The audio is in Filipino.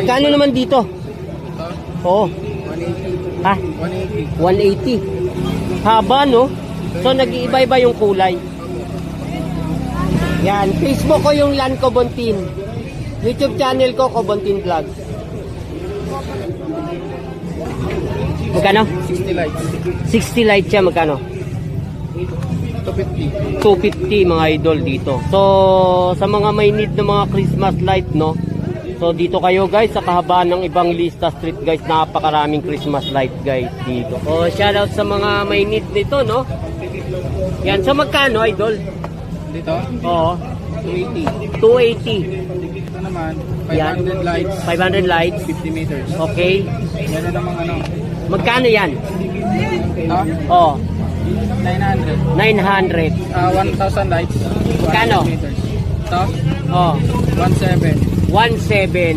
Magkano naman dito? Ito, Oo. 180. Ha? 180. 180. Haba, no? So, nag-iiba-iba yung kulay. Yan. Facebook ko yung Lan Cobontin. YouTube channel ko, Cobontin Vlog. Magkano? 60 lights. 60 light siya, magkano? 250. 250 mga idol dito. So, sa mga may need ng mga Christmas light, no? So, dito kayo guys, sa kahabaan ng ibang lista street guys, napakaraming Christmas light guys dito. Oh, shoutout sa mga may need nito, no? Yan, so magkano idol? Dito, Oo, 280. 280. Ito naman, Yan. 500 lights. 500 lights. 50 meters. Okay. Meron namang ano, Magkano yan? ito, Oh, 900. 900. Ah, 1,000 lights. 100 Kano? meters. Ito, Oh, 17. 17.